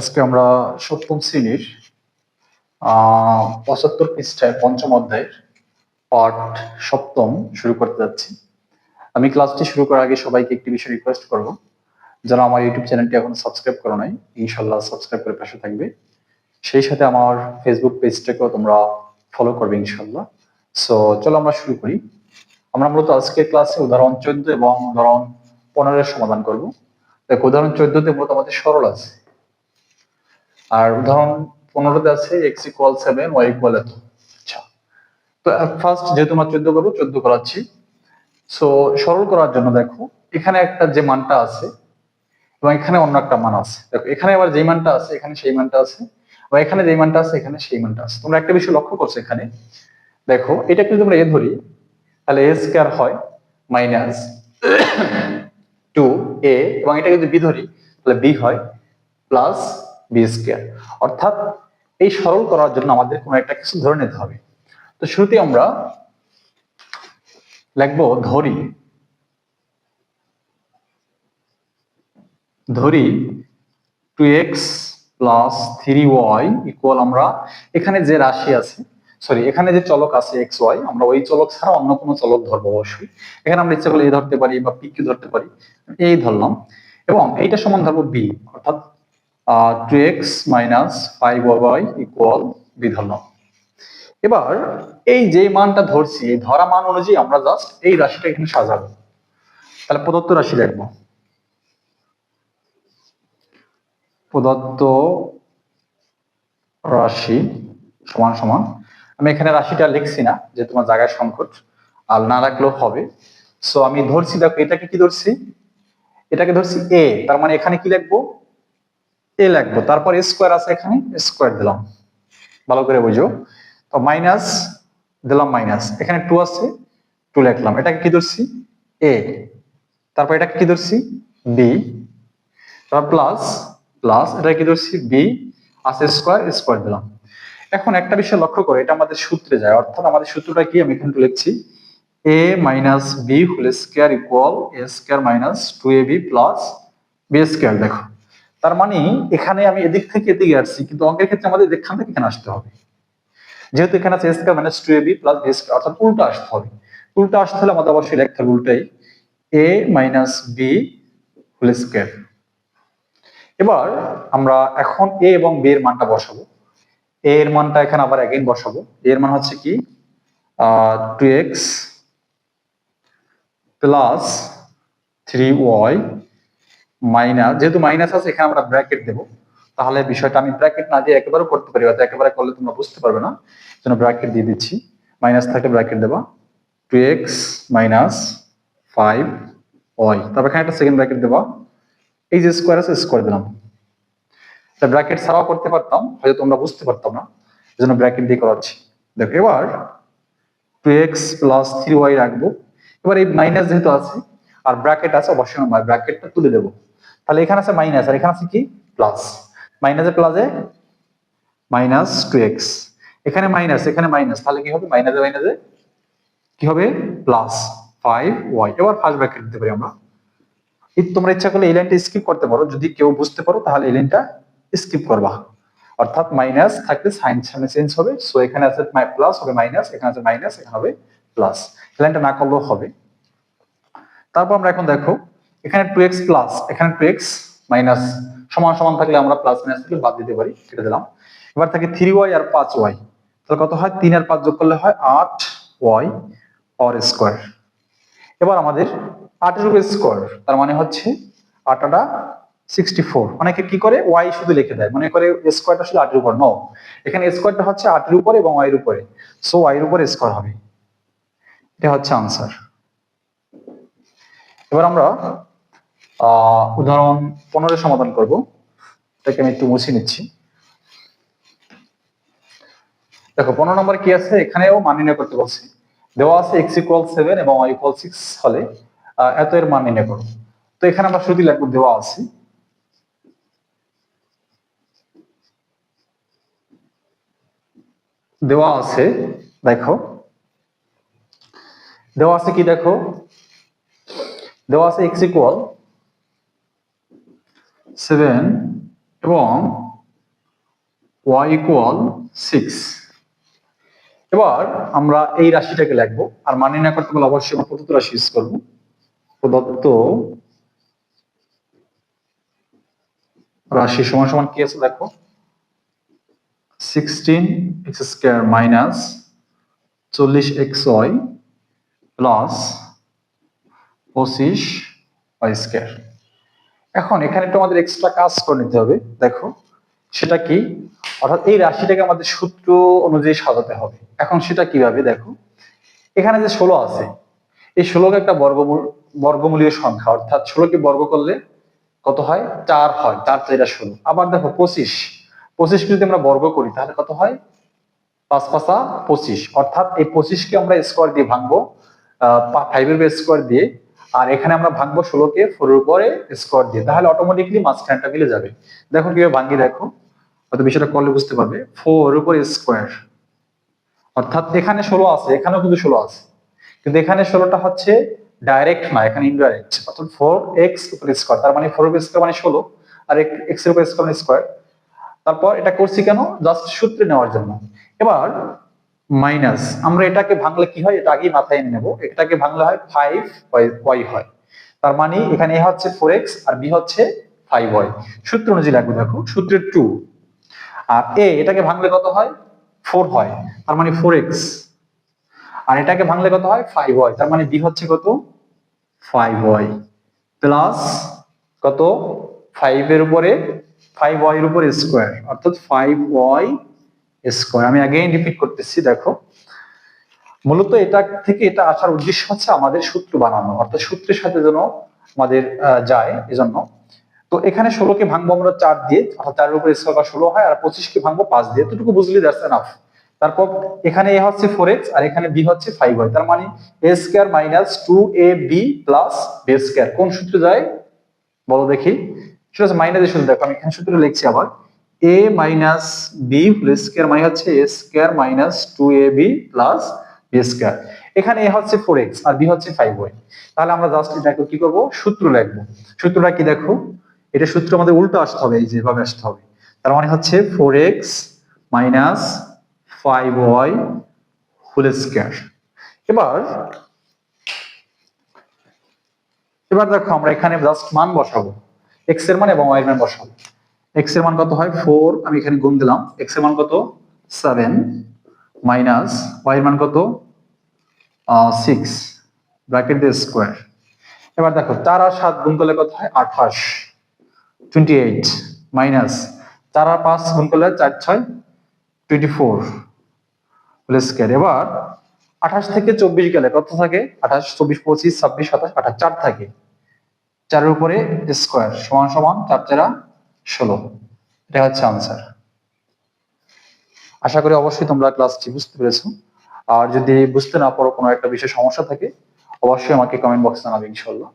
আজকে আমরা সপ্তম শ্রেণির পঁচাত্তর পৃষ্ঠায় পঞ্চম অধ্যায়ের পাঠ সপ্তম শুরু করতে যাচ্ছি। আমি ক্লাসটি শুরু করার আগে সবাইকে একটি বিষয় রিকোয়েস্ট করব। যারা আমার ইউটিউব চ্যানেলটি এখন সাবস্ক্রাইব করো নাই ইনশাল্লাহ সাবস্ক্রাইব করে পাশে থাকবে। সেই সাথে আমার ফেসবুক পেজটাকেও তোমরা ফলো করবে ইনশাল্লাহ সো চলো আমরা শুরু করি। আমরা মূলত আজকের ক্লাসে উদাহরণ চোদ্দ এবং উদাহরণ পনেরোর সমাধান করব। দেখো, উদাহরণ চোদ্দতে মূলত আমাদের সরল আছে। আর উদাহরণ পনেরোতে আছে x equal seven y equal এত। আচ্ছা। তো ফার্স্ট যেহেতু আমরা চোদ্দ করব, চোদ্দ করাচ্ছি। সো সরল করার জন্য দেখো, এখানে একটা যে মানটা আছে, এবং এখানে অন্য একটা মান আছে। দেখো, এখানে আবার যেই মানটা আছে, এখানে সেই মানটা আছে এবং এখানে যেই মানটা আছে, এখানে সেই মানটা আছে। তোমরা একটা বিষয় লক্ষ্য করছ এখানে। দেখো, এটা যদি আমরা এ ধরি। তাহলে এ স্কোয়ার হয় মাইনাস টু এ এবং এটা যদি বি ধরি। তাহলে বি হয় প্লাস অর্থাৎ এই সরল করার জন্য আমাদের কোনো একটা কিছু ধরে নিতে হবে। তো শুরুতে আমরা লিখব ধরি। ধরি two x plus three y equal আমরা এখানে যে রাশি আছে সরি এখানে যে চলক আছে এক্স ওয়াই আমরা ওই চলক ছাড়া অন্য কোনো চলক ধরবো অবশ্যই। এখানে আমরা ইচ্ছা করলে এ ধরতে পারি বা পি কিউ ধরতে পারি, এই ধরলাম। এবং এইটা সমান ধরবো বি অর্থাৎ two x minus five y equal b ধরলাম এবার এই যে মানটা ধরছি, এই ধরা মান অনুযায়ী আমরা জাস্ট এই রাশিটা এখানে সাজাবো। তাহলে প্রদত্ত রাশি লিখব প্রদত্ত রাশি সমান সমান, আমি এখানে রাশিটা লিখছি না যে তোমার জায়গায় সংকট আর না রাখলেও হবে। সো আমি ধরছি, দেখো, এটাকে কি ধরছি? এটাকে ধরছি এ তার মানে এখানে কি লিখব? এ লিখব। তারপর স্কোয়ার আছে এখানে স্কোয়ার দিলাম। ভালো করে বুঝো। তো মাইনাস দিলাম মাইনাস। এখানে টু আছে টু লিখলাম। এটাকে কি ধরছি? এ তারপর এটাকে কি ধরছি? বি তারপর প্লাস প্লাস এটা কি ধরছি? বি আছে স্কোয়ার স্কোয়ার দিলাম। এখন একটা বিষয় লক্ষ্য করে, এটা আমাদের সূত্রে যায়। অর্থাৎ আমাদের সূত্রটা কি? আমি এখানে লিখছি। A minus b whole square equal a square minus two a b plus b square দেখো। তার মানে এখানে আমি এদিক থেকে এদিকে আসছি, কিন্তু অঙ্কের ক্ষেত্রে আমাদের এখান থেকে এখানে আসতে হবে। যেহেতু এখানে আছে a square minus two a b plus square অর্থাৎ উল্টো আসতে হবে। উল্টো আসতে হলে আমাদের অবশ্যই লিখতে হবে উল্টাই a minus b whole square এবার আমরা এখন এ এবং বি এর মানটা বসাবো। এ এর মানটা এখানে আবার অ্যাগেন বসাবো। এ এর মান হচ্ছে কি? Two x plus three y minus যেহেতু মাইনাস আছে, এখানে আমরা ব্র্যাকেট দেবো। তাহলে বিষয়টা আমি ব্র্যাকেট না দিয়ে একেবারে করতে পারি, হয়তো একেবারে করলে তোমরা বুঝতে পারবে না। জন্য ব্র্যাকেট দিয়ে দিচ্ছি। মাইনাস থাকলে ব্র্যাকেট দেবা। Two x minus five y তারপর এখানে একটা সেকেন্ড ব্র্যাকেট দেবা। এই যে স্কোয়ার আছে স্কোয়ার দিলাম। তা ব্র্যাকেট ছাড়াও করতে পারতাম, হয়তো তোমরা বুঝতে পারতাম না। এই জন্য ব্র্যাকেট দিয়ে করাচ্ছি। দেখো, এবার two x plus three y রাখব। এবার এই মাইনাস যেহেতু আছে আর ব্র্যাকেট আছে, অবশ্যই আমরা ব্র্যাকেটটা তুলে দেবো। তাহলে এখানে আছে মাইনাস আর এখানে আছে কি? প্লাস মাইনাসে প্লাসে মাইনাস টু এক্স এখানে মাইনাস এখানে মাইনাস তাহলে কি হবে? মাইনাসে মাইনাসে কি হবে? প্লাস ফাইভ ওয়াই এবার ফার্স্ট ব্র্যাকেট দিতে পারি আমরা। তোমরা ইচ্ছা করলে এই লাইনটা স্কিপ করতে পারো, যদি কেউ বুঝতে পারো, তাহলে এই লাইনটা স্কিপ করবা। অর্থাৎ মাইনাস থাকলে সাইন সামনে চেঞ্জ হবে। সো এখানে আছে প্লাস হবে মাইনাস এখানে আছে মাইনাস এখানে হবে প্লাস লাইনটা না করলেও হবে। তারপর আমরা এখন দেখো, এখানে টু এক্স প্লাস এখানে টু এক্স মাইনাস সমান সমান থাকলে আমরা প্লাস মাইনাস থাকলে বাদ দিতে পারি, কেটে দিলাম। এবার থাকে থ্রি ওয়াই আর পাঁচ ওয়াই তাহলে কত হয়? তিন আর পাঁচ যোগ করলে হয় আট ওয়াই অর স্কোয়ার এবার আমাদের আটের উপর স্কোয়ার তার মানে হচ্ছে আটাটা সিক্সটি ফোর অনেকে কি করে? ওয়াই শুধু লিখে দেয়, মনে করে স্কোয়ারটা শুধু আটের উপর। নো এখানে স্কোয়ারটা হচ্ছে আটের উপরে এবং ওয়াইয়ের উপরে। সো ওয়াইয়ের উপরে স্কোয়ার হবে। এটা হচ্ছে আনসার এবার আমরা উদাহরণ পনেরো সমাধান করব। এটাকে আমি একটু মুছে নিচ্ছি। দেখো, পনেরো নম্বর কি আছে? এখানেও মান নির্ণয় করতে বলছি। দেওয়া আছে এক্স ইকুয়াল সেভেন এবং ওয়াই ইকুয়াল সিক্স হলে এত এর মান নির্ণয় করো। তো এখানে আমরা শুধু লিখব দেওয়া আছে। দেওয়া আছে, দেখো। দেওয়া আছে কি দেখো? দেওয়া আছে এক্স ইকুয়াল সেভেন এবং ওয়াই ইকুয়াল সিক্স এবার আমরা এই রাশিটাকে লিখব, আর মান নির্ণয় করতে গেলে অবশ্যই প্রদত্ত রাশি ইউজ করব। প্রদত্ত রাশি সমান সমান কি আছে দেখো? সিক্সটিন এক্স স্কোয়ার মাইনাস চল্লিশ এক্স ওয়াই প্লাস পঁচিশ ওয়াই স্কোয়ার। এখন এখানে একটু আমাদের এক্সট্রা কাজ করে নিতে হবে। দেখো, সেটা কি? অর্থাৎ এই রাশিটাকে আমাদের সূত্র অনুযায়ী সাজাতে হবে। এখন সেটা কীভাবে? দেখো, এখানে যে ষোলো আছে, এই ষোলোকে একটা বর্গমূল বর্গমূলীয় সংখ্যা, অর্থাৎ ষোলোকে বর্গ করলে কত হয়? চার হয়। চার চারটা ষোলো। আবার দেখো, পঁচিশ। পঁচিশ যদি আমরা বর্গ করি, তাহলে কত হয়? পাঁচ পাঁচা পঁচিশ। অর্থাৎ এই পঁচিশকে আমরা স্কোয়ার দিয়ে ভাঙবো ফাইভের স্কোয়ার দিয়ে। আর এখানে আমরা ভাঙবো ষোলোকে ফোরের উপরে স্কোয়ার দিয়ে। তাহলে অটোমেটিকলি মাঝখানটা মিলে যাবে। দেখো কীভাবে ভাঙি, দেখো। হয়তো বিষয়টা করলে বুঝতে পারবে। ফোর উপরে স্কোয়ার অর্থাৎ এখানে ষোলো আছে, এখানেও কিন্তু ষোলো আছে। কিন্তু এখানে ষোলোটা হচ্ছে ডাইরেক্ট না, এখানে ইনডাইরেক্ট অর্থাৎ ফোর এক্স উপর স্কোয়ার তার মানে ফোর উপর স্কোয়ার মানে ষোলো, আর এক্সের উপর স্কোয়ার মানে স্কোয়ার তারপর এটা করছি কেন? জাস্ট সূত্রে নেওয়ার জন্য। এবার মাইনাস আমরা এটাকে ভাঙলে কি হয়? এটা আগেই মাথায় এনে নেব। এটাকে ভাঙলে হয় ফাইভ ওয়াই হয়। তার মানে এখানে এ হচ্ছে ফোর এক্স আর বি হচ্ছে ফাইভ ওয়াই সূত্র অনুযায়ী লাগবে দেখো, সূত্রের টু আর এ এটাকে ভাঙলে কত হয়? ফোর হয়। তার মানে ফোর এক্স আর এটাকে ভাঙলে কত হয়? ফাইভ ওয়াই তার মানে বি হচ্ছে কত? ফাইভ ওয়াই প্লাস কত? ফাইভ এর উপরে ফাইভ ওয়াই এর উপরে স্কোয়ার অর্থাৎ ফাইভ ওয়াই স্কোয়ার আমি আগেই রিপিট করতেছি, দেখো। মূলত এটা থেকে এটা আসার উদ্দেশ্য হচ্ছে আমাদের সূত্র বানানো, অর্থাৎ সূত্রের সাথে যেন আমাদের যায় এজন্য। তো এখানে ষোলোকে ভাঙবো আমরা চার দিয়ে, অর্থাৎ চারের উপরে স্কোয়ার বা ষোলো হয়, আর পঁচিশকে ভাঙবো পাঁচ দিয়ে। এতটুকু বুঝলি দ্যাটস এনাফ তারপর এখানে এ হচ্ছে ফোর এক্স আর এখানে বি হচ্ছে ফাইভ হয় তার মানে a square minus two a b plus b square কোন সূত্রে যায়? বলো দেখি। সেটা হচ্ছে মাইনাসের সূত্র দেখো, আমি এখানে সূত্র লিখছি আবার। A minus b whole square মানে হচ্ছে a square minus two a b plus এখানে এ হচ্ছে ফোর এক্স আর বি হচ্ছে ফাইভ ওয়াই তাহলে আমরা জাস্ট এটাকে কি করব? সূত্র লিখব। সূত্রটা কি দেখো? এটা সূত্র আমাদের উল্টো আসতে হবে, এই যেভাবে আসতে হবে। তার মানে হচ্ছে four x minus five y এবার এবার দেখো আমরা এখানে জাস্ট মান বসাবো। এক্সের মান এবং ওয়াই এর মান বসাবো। এক্সের মান কত হয়? ফোর আমি এখানে গুণ দিলাম। এক্সের মান কত? সেভেন মাইনাস ওয়াই এর মান কত? সিক্স ব্র্যাকেট দিয়ে স্কোয়ার এবার দেখো, চার আর সাত গুণ করলে কত হয়? আঠাশ। টোয়েন্টি এইট মাইনাস চার আর পাঁচ গুণ করলে চার, ছয় টোয়েন্টি ফোর স্কোয়ার এবার আঠাশ থেকে চব্বিশ গেলে কত থাকে? আঠাশ, চব্বিশ, পঁচিশ, ছাব্বিশ, সাতাশ, আঠাশ, চার থাকে। চারের উপরে স্কোয়ার সমান সমান, চার, চারা ষোলো। এটা হচ্ছে আনসার আশা করি অবশ্যই তোমরা ক্লাসটি বুঝতে পেরেছ। আর যদি বুঝতে না পারো কোনো একটা বিষয়ে সমস্যা থাকে, অবশ্যই আমাকে কমেন্ট বক্সে জানাবে ইনশাল্লাহ